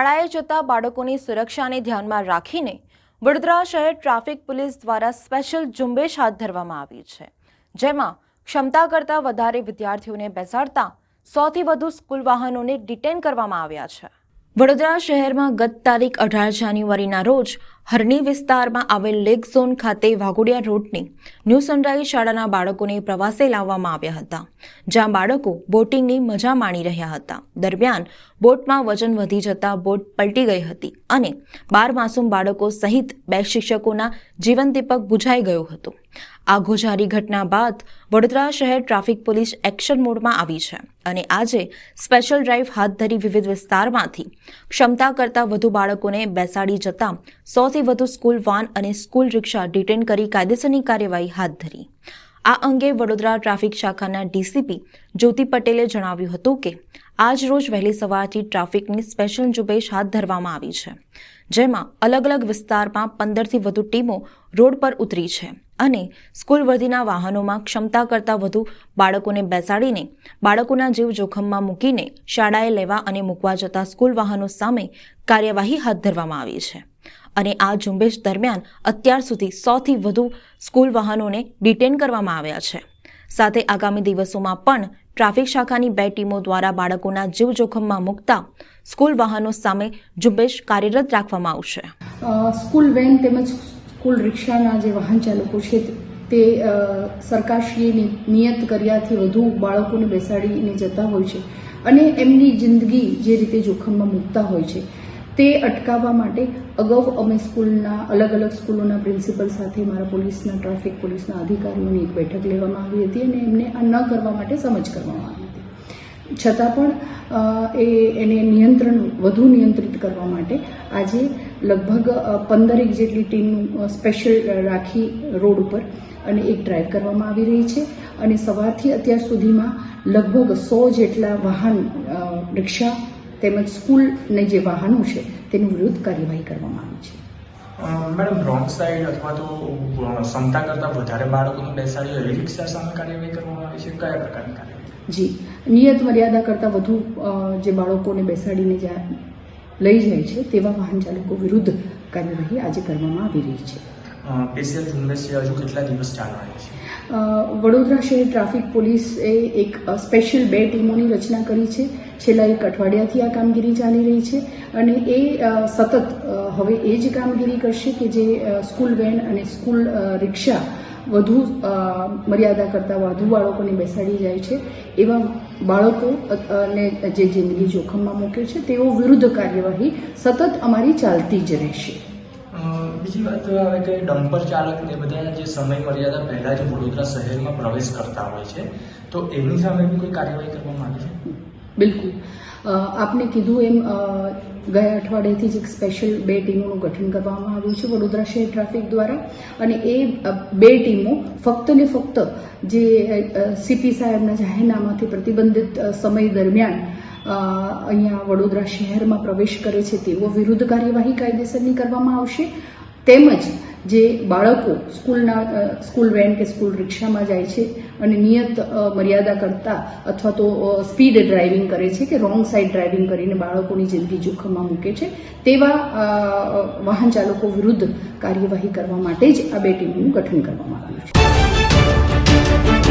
શાળાએ જતા બાળકોની સુરક્ષાને ધ્યાનમાં રાખીને વડોદરા શહેર ટ્રાફિક પોલીસ દ્વારા સ્પેશિયલ ઝુંબેશ હાથ ધરવામાં આવી છે, જેમાં ક્ષમતા કરતાં વધારે વિદ્યાર્થીઓને બેસાડતા સોથી વધુ સ્કૂલ વાહનોને ડિટેન કરવામાં આવ્યા છે. વડોદરા શહેરમાં ગત તારીખ અઢાર જાન્યુઆરીના રોજ હરણી વિસ્તારમાં આવેલ લેક ઝોન ખાતે વાઘોડિયા રોડની ન્યૂ સનરાઈઝ શાળાના બાળકોને પ્રવાસે લાવવામાં આવ્યા હતા, જ્યાં બાળકો બોટિંગની મજા માણી રહ્યા હતા. દરમિયાન બોટમાં વજન વધી જતા બોટ પલટી ગઈ હતી અને બાર માસૂમ બાળકો સહિત બે શિક્ષકોના જીવન દીપક બુઝાઈ ગયું હતું. આ ગોઝારી ઘટના બાદ વડોદરા શહેર ટ્રાફિક પોલીસ એક્શન મોડમાં આવી છે અને આજે સ્પેશિયલ ડ્રાઈવ હાથ ધરી વિવિધ વિસ્તારમાંથી ક્ષમતા કરતાં વધુ બાળકોને બેસાડી જતા સોથી વધુ સ્કૂલ વાન અને સ્કૂલ રિક્ષા ડિટેન કરી કાયદેસરની કાર્યવાહી હાથ ધરી. આ અંગે વડોદરા ટ્રાફિક શાખાના ડીસીપી જ્યોતિ પટેલે જણાવ્યું હતું કે, આજ રોજ વહેલી સવારથી ટ્રાફિકની સ્પેશિયલ ઝુંબેશ હાથ ધરવામાં આવી છે, જેમાં અલગ અલગ વિસ્તારમાં પંદરથી વધુ ટીમો રોડ પર ઉતરી છે અને સ્કૂલ વર્ધીના વાહનોમાં ક્ષમતા કરતાં વધુ બાળકોને બેસાડીને બાળકોના જીવ જોખમમાં મૂકીને શાળાએ લેવા અને મૂકવા જતા સ્કૂલ વાહનો સામે કાર્યવાહી હાથ ધરવામાં આવી છે. અને આ ઝુંબેશ દરમિયાન અત્યાર સુધી સોથી વધુ સ્કૂલ વાહનોને ડિટેન કરવામાં આવ્યા છે. સાથે આગામી દિવસોમાં પણ ટ્રાફિક શાખાની બે ટીમો દ્વારા બાળકોના જીવ જોખમમાં મૂકતા સ્કૂલ વાહનો સામે ઝુંબેશ કાર્યરત રાખવામાં આવશે. સ્કૂલ વેન તેમજ સ્કૂલ રિક્ષાના જે વાહન ચાલકો છે તે સરકારશ્રીએ નિયત કર્યાથી વધુ બાળકોને બેસાડીને જતા હોય છે અને એમની જિંદગી જે રીતે જોખમમાં મૂકતા હોય છે. તે અટકાવવા માટે અગાઉ અમે સ્કૂલના અલગ અલગ સ્કૂલોના પ્રિન્સિપલ સાથે મારા પોલીસના, ટ્રાફિક પોલીસના અધિકારીઓની એક બેઠક લેવામાં આવી હતી અને એમને આ ન કરવા માટે સમજ કરવામાં આવી હતી. છતાં પણ એ, એને નિયંત્રણ, વધુ નિયંત્રિત કરવા માટે આજે લગભગ પંદરેક જેટલી ટીમનું સ્પેશિયલ રાખી રોડ ઉપર અને એક ડ્રાઈવ કરવામાં આવી રહી છે. અને સવારથી અત્યાર સુધીમાં લગભગ સો જેટલા વાહન રિક્ષા તેમજ સ્કૂલને જે વાહનો છે તેની વિરુદ્ધ કાર્યવાહી કરવામાં આવી છે. મેડમ રોંગ સાઈડ અથવા તો ક્ષમતા કરતાં વધારે બાળકોને બેસાડી હોય રિક્ષા સામે કાર્યવાહી કરવામાં આવી છે? કયા પ્રકારની કાર્યવાહી? જી. નિયત મર્યાદા કરતાં વધુ જે બાળકોને બેસાડીને જ્યાં લઈ જાય છે તેવા વાહન ચાલકો વિરુદ્ધ કાર્યવાહી આજે કરવામાં આવી રહી છે. સ્પેશિયલ ઝુંબેશ હજુ કેટલા દિવસ ચાલવાની છે? વડોદરા શહેર ટ્રાફિક પોલીસે એક સ્પેશિયલ બે ટીમોની રચના કરી છે. છેલ્લા એક અઠવાડિયાથી આ કામગીરી ચાલી રહી છે અને એ સતત હવે એ જ કામગીરી કરશે કે જે સ્કૂલ વેન અને સ્કૂલ રિક્ષા વધુ મર્યાદા કરતાં વધુ બાળકોને બેસાડી જાય છે. એવા બાળકો અને જે જિંદગી જોખમમાં મૂકે છે, તેઓ વિરુદ્ધ કાર્યવાહી સતત અમારી ચાલતી જ રહેશે. બીજી વાત તો આવે કે ડમ્પર ચાલક ને બધા જે સમય મર્યાદા પહેલા જ વડોદરા શહેરમાં પ્રવેશ કરતા હોય છે, તો એની સામે બી કોઈ કાર્યવાહી કરવામાં આવી છે? બિલકુલ. આપને કીધું એમ ગયા અઠવાડિયેથી જ એક સ્પેશિયલ બે ટીમોનું ગઠન કરવામાં આવ્યું છે વડોદરા શહેર ટ્રાફિક દ્વારા. અને એ બે ટીમો ફક્ત ને ફક્ત જે સીપી સાહેબના જાહેરનામાથી પ્રતિબંધિત સમય દરમિયાન અહીંયા વડોદરા શહેરમાં પ્રવેશ કરે છે તેઓ વિરુદ્ધ કાર્યવાહી કાયદેસરની કરવામાં આવશે. તેમજ જે બાળકો સ્કૂલના સ્કૂલ વેન કે સ્કૂલ રિક્ષામાં જાય છે અને નિયત મર્યાદા કરતા અથવા તો સ્પીડ ડ્રાઇવિંગ કરે છે કે રોંગ સાઈડ ડ્રાઇવિંગ કરીને બાળકોની જિંદગી જોખમમાં મૂકે છે, તેવા વાહન ચાલકો વિરુદ્ધ કાર્યવાહી કરવા માટે જ આ બે ટીમનું ગઠન કરવામાં આવ્યું છે.